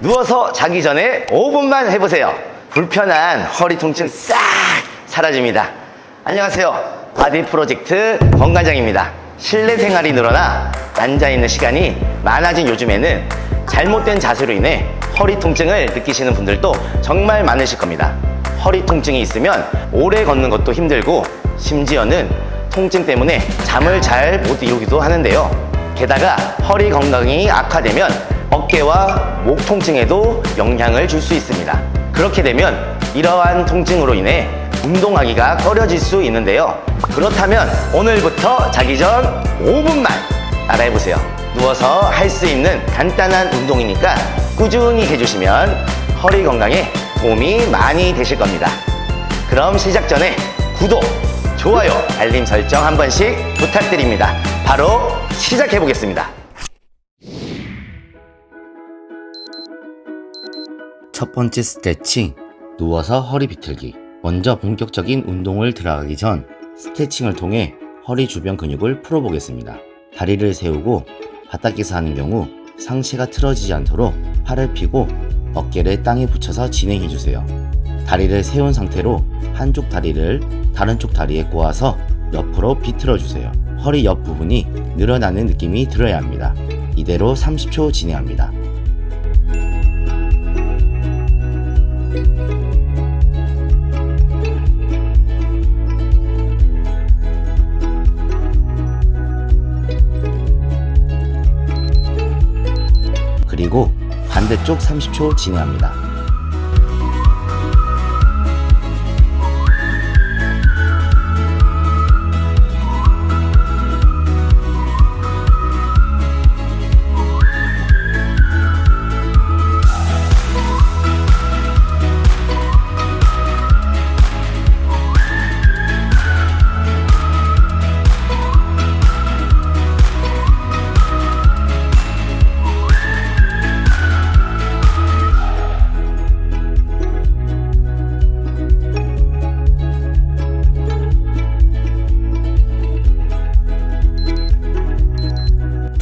누워서 자기 전에 5분만 해보세요. 불편한 허리 통증 싹 사라집니다. 안녕하세요. 바디 프로젝트 권관장입니다. 실내 생활이 늘어나 앉아있는 시간이 많아진 요즘에는 잘못된 자세로 인해 허리 통증을 느끼시는 분들도 정말 많으실 겁니다. 허리 통증이 있으면 오래 걷는 것도 힘들고 심지어는 통증 때문에 잠을 잘 못 이루기도 하는데요. 게다가 허리 건강이 악화되면 어깨와 목 통증에도 영향을 줄 수 있습니다. 그렇게 되면 이러한 통증으로 인해 운동하기가 꺼려질 수 있는데요. 그렇다면 오늘부터 자기 전 5분만 따라해보세요. 누워서 할 수 있는 간단한 운동이니까 꾸준히 해주시면 허리 건강에 도움이 많이 되실 겁니다. 그럼 시작 전에 구독, 좋아요, 알림 설정 한 번씩 부탁드립니다. 바로 시작해 보겠습니다. 첫 번째 스트레칭, 누워서 허리 비틀기. 먼저 본격적인 운동을 들어가기 전 스트레칭을 통해 허리 주변 근육을 풀어보겠습니다. 다리를 세우고 바닥에서 하는 경우 상체가 틀어지지 않도록 팔을 펴고 어깨를 땅에 붙여서 진행해 주세요. 다리를 세운 상태로 한쪽 다리를 다른 쪽 다리에 꼬아서 옆으로 비틀어 주세요. 허리 옆 부분이 늘어나는 느낌이 들어야 합니다. 이대로 30초 진행합니다. 그리고 반대쪽 30초 진행합니다.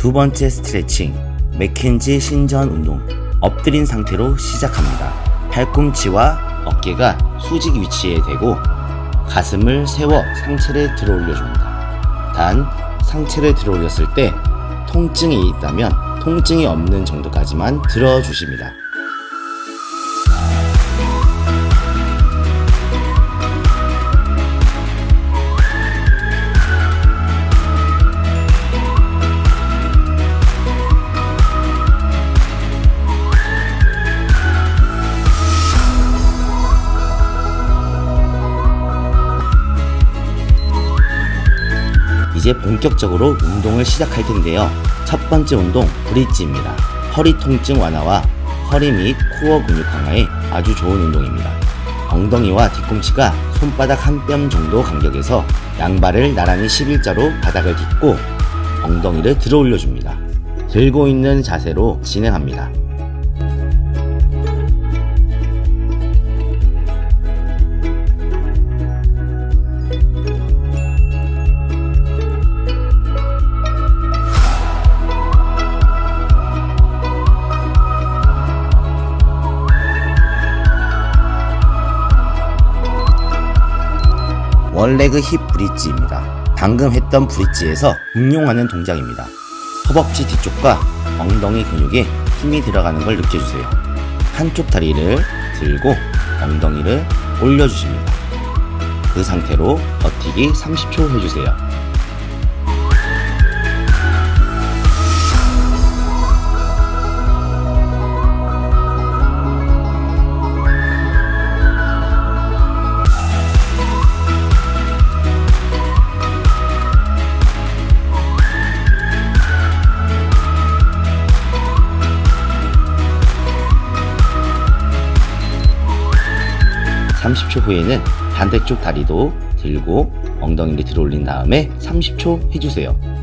두 번째 스트레칭, 맥켄지 신전 운동. 엎드린 상태로 시작합니다. 팔꿈치와 어깨가 수직 위치에 대고 가슴을 세워 상체를 들어 올려줍니다. 단, 상체를 들어 올렸을 때 통증이 있다면 통증이 없는 정도까지만 들어 주십니다. 이제 본격적으로 운동을 시작할 텐데요. 첫 번째 운동 브릿지입니다. 허리 통증 완화와 허리 및 코어 근육 강화에 아주 좋은 운동입니다. 엉덩이와 뒤꿈치가 손바닥 한 뼘 정도 간격에서 양발을 나란히 11자로 바닥을 딛고 엉덩이를 들어 올려줍니다. 들고 있는 자세로 진행합니다. 원레그 힙 브릿지입니다. 방금 했던 브릿지에서 응용하는 동작입니다. 허벅지 뒤쪽과 엉덩이 근육에 힘이 들어가는 걸 느껴주세요. 한쪽 다리를 들고 엉덩이를 올려주십니다. 그 상태로 버티기 30초 해주세요. 삼십 초 후에는 반대쪽 다리도 들고 엉덩이를 들어 올린 다음에 30초 해주세요.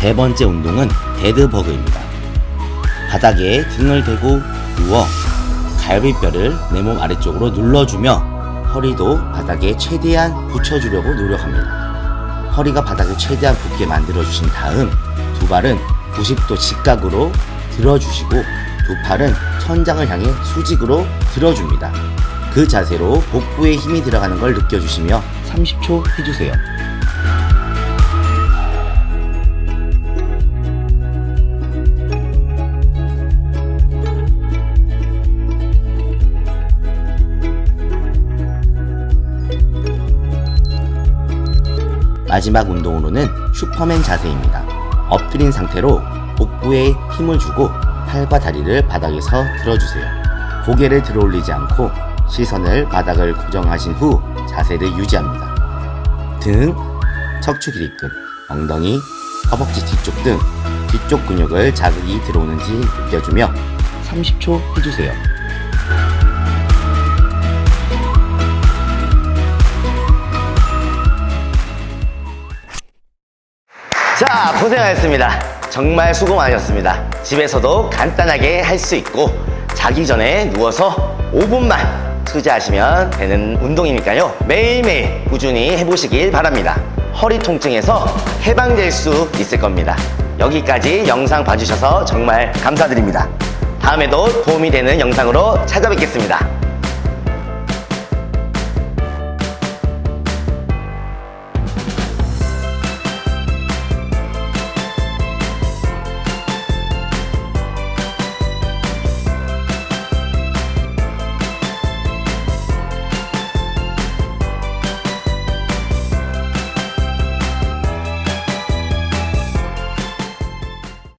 세 번째 운동은 데드버그입니다. 바닥에 등을 대고 누워 갈비뼈를 내 몸 아래쪽으로 눌러주며 허리도 바닥에 최대한 붙여주려고 노력합니다. 허리가 바닥을 최대한 붙게 만들어주신 다음 두 발은 90도 직각으로 들어주시고 두 팔은 천장을 향해 수직으로 들어줍니다. 그 자세로 복부에 힘이 들어가는 걸 느껴주시며 30초 해주세요. 마지막 운동으로는 슈퍼맨 자세입니다. 엎드린 상태로 복부에 힘을 주고 팔과 다리를 바닥에서 들어주세요. 고개를 들어 올리지 않고 시선을 바닥을 고정하신 후 자세를 유지합니다. 등, 척추 길이끝, 엉덩이, 허벅지 뒤쪽 등 뒤쪽 근육을 자극이 들어오는지 느껴주며 30초 해주세요. 자, 고생하셨습니다. 정말 수고 많으셨습니다. 집에서도 간단하게 할 수 있고, 자기 전에 누워서 5분만 투자하시면 되는 운동이니까요. 매일매일 꾸준히 해보시길 바랍니다. 허리 통증에서 해방될 수 있을 겁니다. 여기까지 영상 봐주셔서 정말 감사드립니다. 다음에도 도움이 되는 영상으로 찾아뵙겠습니다.